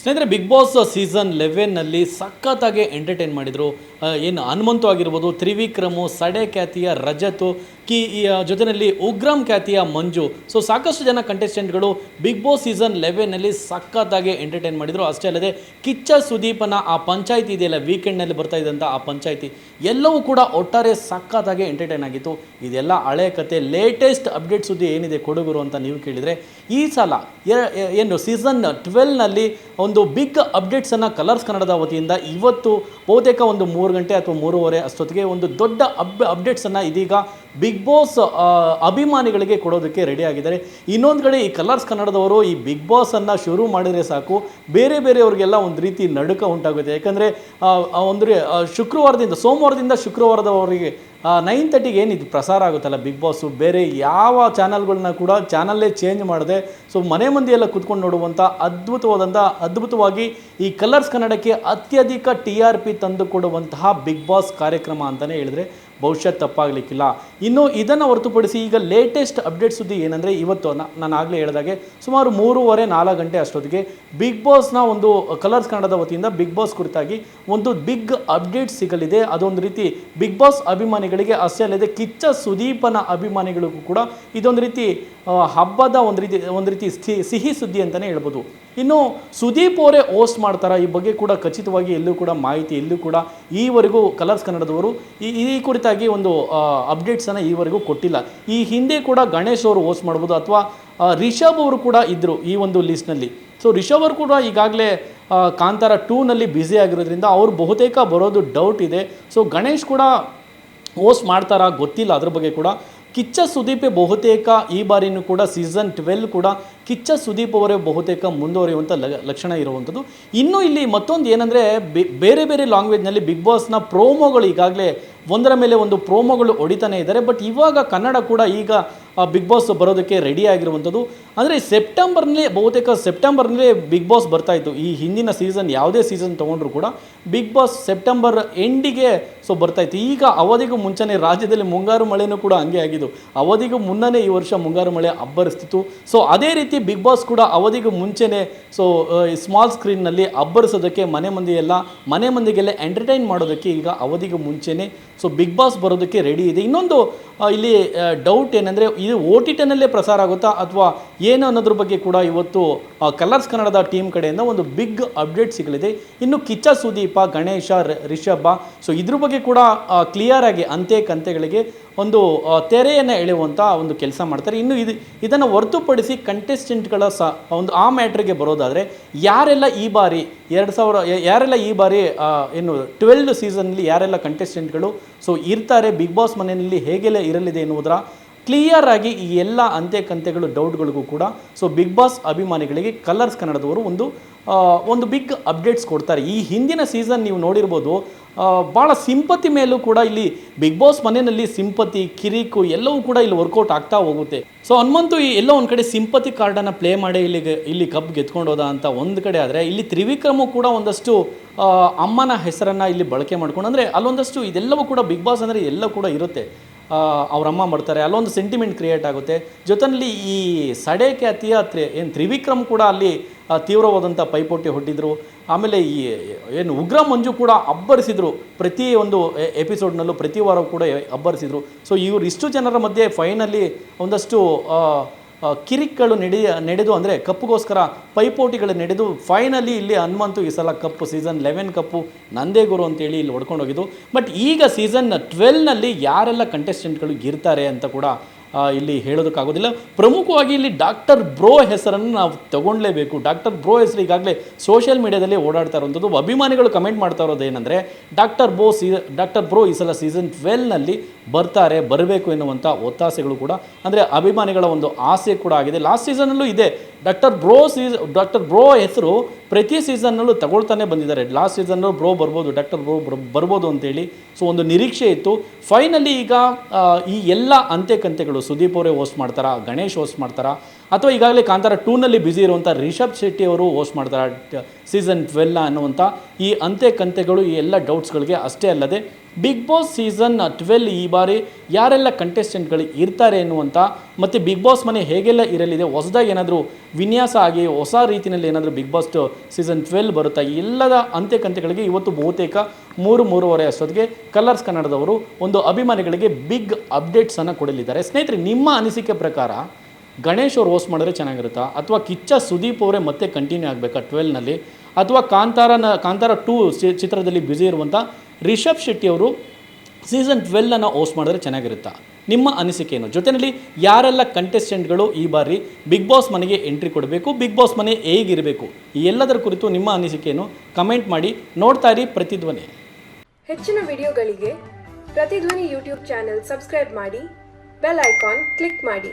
ಸ್ನೇಹಿತರೆ big Boss season ಲೆವೆನ್ನಲ್ಲಿ ಸಖತ್ತಾಗಿ ಎಂಟರ್ಟೈನ್ ಮಾಡಿದರು. ಏನು ಹನುಮಂತು ಆಗಿರ್ಬೋದು, ತ್ರಿವಿಕ್ರಮು, ಸಡೆ ಖ್ಯಾತಿಯ ರಜತು, ಕಿ ಜೊತೆಯಲ್ಲಿ ಉಗ್ರಂ ಖ್ಯಾತಿಯ ಮಂಜು. ಸೊ ಸಾಕಷ್ಟು ಜನ ಕಂಟೆಸ್ಟೆಂಟ್ಗಳು ಬಿಗ್ ಬಾಸ್ ಸೀಸನ್ ಲೆವೆನ್ನಲ್ಲಿ ಸಖತ್ತಾಗಿ ಎಂಟರ್ಟೈನ್ ಮಾಡಿದರು. ಅಷ್ಟೇ ಅಲ್ಲದೆ, ಕಿಚ್ಚ ಸುದೀಪನ ಆ ಪಂಚಾಯಿತಿ ಇದೆಯಲ್ಲ ವೀಕೆಂಡ್ನಲ್ಲಿ ಬರ್ತಾ ಇದ್ದಂಥ ಆ ಪಂಚಾಯಿತಿ, ಎಲ್ಲವೂ ಕೂಡ ಒಟ್ಟಾರೆ ಸಖತ್ತಾಗಿ ಎಂಟರ್ಟೈನ್ ಆಗಿತ್ತು. ಇದೆಲ್ಲ ಹಳೆ ಕತೆ. ಲೇಟೆಸ್ಟ್ ಅಪ್ಡೇಟ್ ಸುದ್ದಿ ಏನಿದೆ ಕೊಡುಗರು ಅಂತ ನೀವು ಕೇಳಿದರೆ, ಈ ಸಲ ಏನು ಸೀಸನ್ ಟ್ವೆಲ್ನಲ್ಲಿ ಬಿಗ್ ಅಪ್ಡೇಟ್ಸನ್ನು ಕಲರ್ಸ್ ಕನ್ನಡದ ವತಿಯಿಂದ ಇವತ್ತು ಬಹುತೇಕ ಒಂದು ಮೂರು ಗಂಟೆ ಅಥವಾ ಮೂರುವರೆ ಅಷ್ಟೊತ್ತಿಗೆ ಒಂದು ದೊಡ್ಡ ಅಪ್ ಅಪ್ಡೇಟ್ಸನ್ನು ಇದೀಗ ಬಿಗ್ ಬಾಸ್ ಅಭಿಮಾನಿಗಳಿಗೆ ಕೊಡೋದಕ್ಕೆ ರೆಡಿ ಆಗಿದ್ದಾರೆ. ಇನ್ನೊಂದು ಕಡೆ ಈ ಕಲರ್ಸ್ ಕನ್ನಡದವರು ಈ ಬಿಗ್ ಬಾಸನ್ನು ಶುರು ಮಾಡಿದರೆ ಸಾಕು. ಬೇರೆ ಬೇರೆಯವ್ರಿಗೆಲ್ಲ ಒಂದು ರೀತಿ ನಡುಕ ಉಂಟಾಗುತ್ತೆ. ಯಾಕಂದರೆ ಅಂದರೆ ಶುಕ್ರವಾರದಿಂದ, ಸೋಮವಾರದಿಂದ ಶುಕ್ರವಾರದವರೆಗೆ ನೈನ್ ತರ್ಟಿಗೆ ಏನಿದು ಪ್ರಸಾರ ಆಗುತ್ತಲ್ಲ ಬಿಗ್ ಬಾಸು ಬೇರೆ ಯಾವ ಚಾನಲ್ಗಳನ್ನ ಕೂಡ ಚಾನಲ್ಲೇ ಚೇಂಜ್ ಮಾಡಿದೆ ಸೊ ಮನೆ ಮಂದಿಯೆಲ್ಲ ಕುತ್ಕೊಂಡು ನೋಡುವಂಥ ಅದ್ಭುತವಾದಂಥ ಅದ್ಭುತವಾಗಿ ಈ ಕಲರ್ಸ್ ಕನ್ನಡಕ್ಕೆ ಅತ್ಯಧಿಕ ಟಿ ಆರ್ ಪಿ ತಂದು ಕೊಡುವಂತಹ ಬಿಗ್ ಬಾಸ್ ಕಾರ್ಯಕ್ರಮ ಅಂತಲೇ ಹೇಳಿದ್ರೆ ಬಹುಶಃ ತಪ್ಪಾಗಲಿಕ್ಕಿಲ್ಲ. ಇನ್ನು ಇದನ್ನು ಹೊರತುಪಡಿಸಿ ಈಗ ಲೇಟೆಸ್ಟ್ ಅಪ್ಡೇಟ್ ಸುದ್ದಿ ಏನಂದರೆ ಇವತ್ತು ನಾನು ಆಗಲೇ ಹೇಳಿದಾಗೆ ಸುಮಾರು ಮೂರುವರೆ ನಾಲ್ಕು ಗಂಟೆ ಅಷ್ಟೊತ್ತಿಗೆ ಬಿಗ್ ಬಾಸ್ನ ಒಂದು ಕಲರ್ಸ್ ಕನ್ನಡದ ವತಿಯಿಂದ ಬಿಗ್ ಬಾಸ್ ಕುರಿತಾಗಿ ಒಂದು ಬಿಗ್ ಅಪ್ಡೇಟ್ ಸಿಗಲಿದೆ. ಅದೊಂದು ರೀತಿ ಬಿಗ್ ಬಾಸ್ ಅಭಿಮಾನಿಗಳಿಗೆ, ಅಷ್ಟೇ ಅಲ್ಲದೆ ಕಿಚ್ಚ ಸುದೀಪನ ಅಭಿಮಾನಿಗಳಿಗೂ ಕೂಡ ಇದೊಂದು ರೀತಿ ಹಬ್ಬದ ಒಂದು ರೀತಿ ಒಂದು ರೀತಿ ಸ್ಥಿ, ಸಿಹಿ ಸುದ್ದಿ ಅಂತಲೇ ಹೇಳ್ಬೋದು. ಇನ್ನು ಸುದೀಪ್ ಅವರೇ ಹೋಸ್ಟ್ ಮಾಡ್ತಾರಾ, ಈ ಬಗ್ಗೆ ಕೂಡ ಖಚಿತವಾಗಿ ಎಲ್ಲೂ ಕೂಡ ಮಾಹಿತಿ ಎಲ್ಲೂ ಕೂಡ ಈವರೆಗೂ ಕಲರ್ಸ್ ಕನ್ನಡದವರು ಈ ಕುರಿತಾಗಿ ಒಂದು ಅಪ್ಡೇಟ್ಸನ್ನು ಈವರೆಗೂ ಕೊಟ್ಟಿಲ್ಲ. ಈ ಹಿಂದೆ ಕೂಡ ಗಣೇಶ್ ಅವರು ಹೋಸ್ಟ್ ಮಾಡ್ಬೋದು, ಅಥವಾ ರಿಷಬ್ ಅವರು ಕೂಡ ಇದ್ದರು ಈ ಒಂದು ಲಿಸ್ಟ್ನಲ್ಲಿ ಸೊ ರಿಷಬ್ ಅವರು ಕೂಡ ಈಗಾಗಲೇ ಕಾಂತಾರ ಟೂನಲ್ಲಿ ಬ್ಯುಸಿ ಆಗಿರೋದ್ರಿಂದ ಅವ್ರು ಬಹುತೇಕ ಬರೋದು ಡೌಟ್ ಇದೆ. ಸೊ ಗಣೇಶ್ ಕೂಡ ಹೋಸ್ಟ್ ಮಾಡ್ತಾರಾ ಗೊತ್ತಿಲ್ಲ ಅದ್ರ ಬಗ್ಗೆ ಕೂಡ. ಕಿಚ್ಚ ಸುದೀಪ್ ಬಹುತೇಕ ಈ ಬಾರಿನೂ ಕೂಡ ಸೀಸನ್ ಟ್ವೆಲ್ ಕೂಡ ಕಿಚ್ಚ ಸುದೀಪ್ ಅವರೇ ಬಹುತೇಕ ಮುಂದುವರಿಯುವಂಥ ಲಕ್ಷಣ ಇರುವಂಥದ್ದು. ಇನ್ನು ಇಲ್ಲಿ ಮತ್ತೊಂದು ಏನಂದರೆ ಬೇರೆ ಬೇರೆ ಲ್ಯಾಂಗ್ವೇಜ್ನಲ್ಲಿ ಬಿಗ್ ಬಾಸ್ನ ಪ್ರೋಮೋಗಳು ಈಗಾಗಲೇ ಒಂದರ ಮೇಲೆ ಒಂದು ಪ್ರೋಮೋಗಳು ಹೊಡಿತಾನೆ ಇದ್ದಾರೆ. ಬಟ್ ಇವಾಗ ಕನ್ನಡ ಕೂಡ ಈಗ ಬಿಗ್ ಬಾಸ್ ಬರೋದಕ್ಕೆ ರೆಡಿ ಆಗಿರುವಂಥದ್ದು. ಅಂದರೆ ಸೆಪ್ಟೆಂಬರ್ನಲ್ಲಿ ಬಹುತೇಕ ಸೆಪ್ಟೆಂಬರ್ನಲ್ಲೇ ಬಿಗ್ ಬಾಸ್ ಬರ್ತಾ ಇತ್ತು. ಈ ಹಿಂದಿನ ಸೀಸನ್ ಯಾವುದೇ ಸೀಸನ್ ತೊಗೊಂಡ್ರು ಕೂಡ ಬಿಗ್ ಬಾಸ್ ಸೆಪ್ಟೆಂಬರ್ ಎಂಡಿಗೆ ಸೊ ಬರ್ತಾ ಇತ್ತು. ಈಗ ಅವಧಿಗೂ ಮುಂಚೆನೇ ರಾಜ್ಯದಲ್ಲಿ ಮುಂಗಾರು ಮಳೆನೂ ಕೂಡ ಹಂಗೆ ಆಗಿದ್ದು, ಅವಧಿಗೂ ಮುನ್ನನೇ ಈ ವರ್ಷ ಮುಂಗಾರು ಮಳೆ ಅಬ್ಬರಿಸ್ತಿತ್ತು. ಸೊ ಅದೇ ರೀತಿ ಬಿಗ್ ಬಾಸ್ ಕೂಡ ಅವಧಿಗೂ ಮುಂಚೆನೇ ಸೊ ಸ್ಮಾಲ್ ಸ್ಕ್ರೀನ್ನಲ್ಲಿ ಅಬ್ಬರಿಸೋದಕ್ಕೆ ಮನೆ ಮಂದಿಯೆಲ್ಲ, ಮನೆ ಮಂದಿಗೆಲ್ಲ ಎಂಟರ್ಟೈನ್ ಮಾಡೋದಕ್ಕೆ ಈಗ ಅವಧಿಗೂ ಮುಂಚೆನೇ ಸೊ ಬಿಗ್ ಬಾಸ್ ಬರೋದಕ್ಕೆ ರೆಡಿ ಇದೆ. ಇನ್ನೊಂದು ಇಲ್ಲಿ ಡೌಟ್ ಏನಂದರೆ ಇದು ಓ ಟಿ ಟೆನಲ್ಲೇ ಪ್ರಸಾರ ಆಗುತ್ತಾ ಅಥವಾ ಏನು ಅನ್ನೋದ್ರ ಬಗ್ಗೆ ಕೂಡ ಇವತ್ತು ಕಲರ್ಸ್ ಕನ್ನಡದ ಟೀಮ್ ಕಡೆಯಿಂದ ಒಂದು ಬಿಗ್ ಅಪ್ಡೇಟ್ ಸಿಗಲಿದೆ. ಇನ್ನು ಕಿಚ್ಚ, ಸುದೀಪ, ಗಣೇಶ ರಿಷಭ, ಸೊ ಇದ್ರ ಬಗ್ಗೆ ಕೂಡ ಕ್ಲಿಯರ್ ಆಗಿ ಅಂತೆ ಕಂತೆಗಳಿಗೆ ಒಂದು ತೆರೆಯನ್ನು ಎಳೆಯುವಂಥ ಒಂದು ಕೆಲಸ ಮಾಡ್ತಾರೆ. ಇನ್ನು ಇದು, ಇದನ್ನು ಹೊರತುಪಡಿಸಿ ಕಂಟೆಸ್ಟೆಂಟ್ಗಳ ಸ, ಒಂದು, ಆ ಮ್ಯಾಟ್ರಿಗೆ ಬರೋದಾದರೆ, ಯಾರೆಲ್ಲ ಈ ಬಾರಿ ಎರಡು ಸಾವಿರ ಯಾರೆಲ್ಲ ಈ ಬಾರಿ ಏನು ಟ್ವೆಲ್ವ್ ಸೀಸನ್ನಲ್ಲಿ ಯಾರೆಲ್ಲ ಕಂಟೆಸ್ಟೆಂಟ್ಗಳು ಸೊ ಇರ್ತಾರೆ, ಬಿಗ್ ಬಾಸ್ ಮನೆಯಲ್ಲಿ ಹೇಗೆಲ್ಲ ಇರಲಿದೆ ಎನ್ನುವುದರ ಕ್ಲಿಯರ್ ಆಗಿ ಈ ಎಲ್ಲ ಅಂತೆ ಕಂತೆಗಳು ಡೌಟ್ಗಳಿಗೂ ಕೂಡ ಸೊ ಬಿಗ್ ಬಾಸ್ ಅಭಿಮಾನಿಗಳಿಗೆ ಕಲರ್ಸ್ ಕನ್ನಡದವರು ಒಂದು ಒಂದು ಬಿಗ್ ಅಪ್ಡೇಟ್ಸ್ ಕೊಡ್ತಾರೆ. ಈ ಹಿಂದಿನ ಸೀಸನ್ ನೀವು ನೋಡಿರ್ಬೋದು ಭಾಳ ಸಿಂಪತಿ ಮೇಲೂ ಕೂಡ ಇಲ್ಲಿ ಬಿಗ್ ಬಾಸ್ ಮನೆಯಲ್ಲಿ ಸಿಂಪತಿ ಕಿರಿಕು ಎಲ್ಲವೂ ಕೂಡ ಇಲ್ಲಿ ವರ್ಕೌಟ್ ಆಗ್ತಾ ಹೋಗುತ್ತೆ. ಸೊ ಹನುಮಂತು ಈ ಎಲ್ಲೋ ಒಂದು ಕಡೆ ಸಿಂಪತಿ ಕಾರ್ಡನ್ನು ಪ್ಲೇ ಮಾಡಿ ಇಲ್ಲಿ ಇಲ್ಲಿ ಕಪ್ ಗೆದ್ಕೊಂಡು ಹೋದ ಅಂತ ಒಂದು ಕಡೆ ಆದರೆ, ಇಲ್ಲಿ ತ್ರಿವಿಕ್ರಮು ಕೂಡ ಒಂದಷ್ಟು ಅಮ್ಮನ ಹೆಸರನ್ನು ಇಲ್ಲಿ ಬಳಕೆ ಮಾಡ್ಕೊಂಡು, ಅಂದರೆ ಅಲ್ಲೊಂದಷ್ಟು ಇದೆಲ್ಲವೂ ಕೂಡ ಬಿಗ್ ಬಾಸ್ ಅಂದರೆ ಎಲ್ಲ ಕೂಡ ಇರುತ್ತೆ. ಆ, ಅವ್ರ ಅಮ್ಮ ಮಾಡ್ತಾರೆ. ಅಲ್ಲೊಂದು ಸೆಂಟಿಮೆಂಟ್ ಕ್ರಿಯೇಟ್ ಆಗುತ್ತೆ. ಜೊತೆಯಲ್ಲಿ ಈ ಸಡೇಕೆ ಅತಿಯಾತ್ರೆ ತ್ರಿ ಏನು ತ್ರಿವಿಕ್ರಮ್ ಕೂಡ ಅಲ್ಲಿ ತೀವ್ರವಾದಂಥ ಪೈಪೋಟಿ ಹೊಟ್ಟಿದ್ರು ಆಮೇಲೆ ಈ ಏನು ಉಗ್ರ ಮಂಜು ಕೂಡ ಅಬ್ಬರಿಸಿದ್ರು. ಪ್ರತಿ ಒಂದು ಎಪಿಸೋಡ್ನಲ್ಲೂ ಪ್ರತಿ ವಾರ ಕೂಡ ಅಬ್ಬರಿಸಿದ್ರು. ಸೊ ಇವರು ಇಷ್ಟು ಜನರ ಮಧ್ಯೆ ಫೈನಲಿ ಒಂದಷ್ಟು ಕಿರಿಕ್ಗಳು ನಡೆಯ ನಡೆದು ಅಂದರೆ ಕಪ್ಪುಗೋಸ್ಕರ ಪೈಪೋಟಿಗಳು ನಡೆದು ಫೈನಲಿ ಇಲ್ಲಿ ಹನುಮಂತು ಈ ಸಲ ಕಪ್ಪು ಸೀಸನ್ ಲೆವೆನ್ ಕಪ್ಪು ನಂದೇ ಗುರು ಅಂತೇಳಿ ಇಲ್ಲಿ ಹೊಡ್ಕೊಂಡು ಹೋಗಿದ್ದು ಬಟ್ ಈಗ ಸೀಸನ್ ಟ್ವೆಲ್ನಲ್ಲಿ ಯಾರೆಲ್ಲ ಕಂಟೆಸ್ಟೆಂಟ್ಗಳು ಇರ್ತಾರೆ ಅಂತ ಕೂಡ ಇಲ್ಲಿ ಹೇಳೋದಕ್ಕಾಗೋದಿಲ್ಲ. ಪ್ರಮುಖವಾಗಿ ಇಲ್ಲಿ ಡಾಕ್ಟರ್ ಬ್ರೋ ಹೆಸರನ್ನು ನಾವು ತಗೊಳ್ಳೇಬೇಕು ಡಾಕ್ಟರ್ ಬ್ರೋ ಹೆಸರು ಈಗಾಗಲೇ ಸೋಷಿಯಲ್ ಮೀಡಿಯಾದಲ್ಲಿ ಓಡಾಡ್ತಾ ಇರುವಂಥದ್ದು. ಅಭಿಮಾನಿಗಳು ಕಮೆಂಟ್ ಮಾಡ್ತಾ ಇರೋದು ಏನಂದರೆ doctor bro see doctor bro ಈ ಸಲ ಸೀಸನ್ ಟ್ವೆಲ್ನಲ್ಲಿ ಬರ್ತಾರೆ, ಬರಬೇಕು ಎನ್ನುವಂಥ ಒತ್ತಾಸೆಗಳು ಕೂಡ, ಅಂದರೆ ಅಭಿಮಾನಿಗಳ ಒಂದು ಆಸೆ ಕೂಡ ಆಗಿದೆ. ಲಾಸ್ಟ್ ಸೀಸನಲ್ಲೂ ಇದೆ. ಡಾಕ್ಟರ್ ಬ್ರೋ ಸೀಸ್ ಡಾಕ್ಟರ್ ಬ್ರೋ ಹೆಸರು ಪ್ರತಿ ಸೀಸನ್ನಲ್ಲೂ ತಗೊಳ್ತಾನೆ ಬಂದಿದ್ದಾರೆ. ಲಾಸ್ಟ್ ಸೀಸನ್ನಲ್ಲೂ ಬ್ರೋ ಬರ್ಬೋದು ಡಾಕ್ಟರ್ ಬ್ರೋ ಬರ್- ಬರ್ಬೋದು ಅಂತೇಳಿ. ಸೊ ಒಂದು ನಿರೀಕ್ಷೆ ಇತ್ತು. ಫೈನಲಿ ಈಗ ಈ ಎಲ್ಲ ಅಂತ್ಯಕಂತೆಗಳು ಸುದೀಪ್ ಅವರೇ ಹೋಸ್ಟ್ ಮಾಡ್ತಾರಾ, ಗಣೇಶ್ ಹೋಸ್ಟ್ ಮಾಡ್ತಾರಾ, ಅಥವಾ ಈಗಾಗಲೇ ಕಾಂತಾರ ಟೂನಲ್ಲಿ ಬ್ಯುಸಿ ಇರುವಂಥ ರಿಷಬ್ ಶೆಟ್ಟಿ ಅವರು ಹೋಸ್ಟ್ ಮಾಡ್ತಾರೆ ಸೀಸನ್ ಟ್ವೆಲ್ ಅನ್ನುವಂಥ ಈ ಅಂತ್ಯಕಂತೆಗಳು ಈ ಎಲ್ಲ ಡೌಟ್ಸ್ಗಳಿಗೆ ಅಷ್ಟೇ ಅಲ್ಲದೆ ಬಿಗ್ ಬಾಸ್ ಸೀಸನ್ ಟ್ವೆಲ್ ಈ ಬಾರಿ ಯಾರೆಲ್ಲ ಕಂಟೆಸ್ಟೆಂಟ್ಗಳು ಇರ್ತಾರೆ ಎನ್ನುವಂಥ ಮತ್ತು ಬಿಗ್ ಬಾಸ್ ಮನೆ ಹೇಗೆಲ್ಲ ಇರಲಿದೆ, ಹೊಸದಾಗಿ ಏನಾದರೂ ವಿನ್ಯಾಸ ಆಗಿ ಹೊಸ ರೀತಿಯಲ್ಲಿ ಏನಾದರೂ ಬಿಗ್ ಬಾಸ್ ಸೀಸನ್ ಟ್ವೆಲ್ ಬರುತ್ತಾ? ಎಲ್ಲದ ಅಂತ್ಯಕಂತ್ಯಗಳಿಗೆ ಇವತ್ತು ಬಹುತೇಕ ಮೂರು, ಮೂರುವರೆ ಅಷ್ಟೊತ್ತಿಗೆ ಕಲರ್ಸ್ ಕನ್ನಡದವರು ಒಂದು ಅಭಿಮಾನಿಗಳಿಗೆ ಬಿಗ್ ಅಪ್ಡೇಟ್ಸನ್ನು ಕೊಡಲಿದ್ದಾರೆ. ಸ್ನೇಹಿತರೆ, ನಿಮ್ಮ ಅನಿಸಿಕೆ ಪ್ರಕಾರ ಗಣೇಶ್ ಅವ್ರು ಹೋಸ್ಟ್ ಮಾಡಿದ್ರೆ ಚೆನ್ನಾಗಿರುತ್ತಾ? ಅಥವಾ ಕಿಚ್ಚ ಸುದೀಪ್ ಅವರೇ ಮತ್ತೆ ಕಂಟಿನ್ಯೂ ಆಗಬೇಕಾ ಟ್ವೆಲ್ನಲ್ಲಿ ಅಥವಾ ಕಾಂತಾರನ, ಕಾಂತಾರ ಟೂ ಚಿತ್ರದಲ್ಲಿ ಬ್ಯುಸಿ ಇರುವಂಥ ರಿಷಬ್ ಶೆಟ್ಟಿ ಅವರು ಸೀಸನ್ ಟ್ವೆಲ್ಲನ್ನು ಹೋಸ್ಟ್ ಮಾಡಿದ್ರೆ ಚೆನ್ನಾಗಿರುತ್ತಾ? ನಿಮ್ಮ ಅನಿಸಿಕೆ ಏನು ಜೊತೆಯಲ್ಲಿ ಯಾರೆಲ್ಲ ಕಂಟೆಸ್ಟೆಂಟ್ಗಳು ಈ ಬಾರಿ ಬಿಗ್ ಬಾಸ್ ಮನೆಗೆ ಎಂಟ್ರಿ ಕೊಡಬೇಕು ಬಿಗ್ ಬಾಸ್ ಮನೆ ಹೇಗಿರಬೇಕು, ಈ ಎಲ್ಲದರ ಕುರಿತು ನಿಮ್ಮ ಅನಿಸಿಕೆಯನ್ನು ಕಮೆಂಟ್ ಮಾಡಿ ನೋಡ್ತಾ ಇರಿ ಪ್ರತಿಧ್ವನಿ. ಹೆಚ್ಚಿನ ವಿಡಿಯೋಗಳಿಗೆ ಪ್ರತಿಧ್ವನಿ ಯೂಟ್ಯೂಬ್ ಚಾನೆಲ್ ಸಬ್ಸ್ಕ್ರೈಬ್ ಮಾಡಿ ಬೆಲ್ ಐಕಾನ್ ಕ್ಲಿಕ್ ಮಾಡಿ.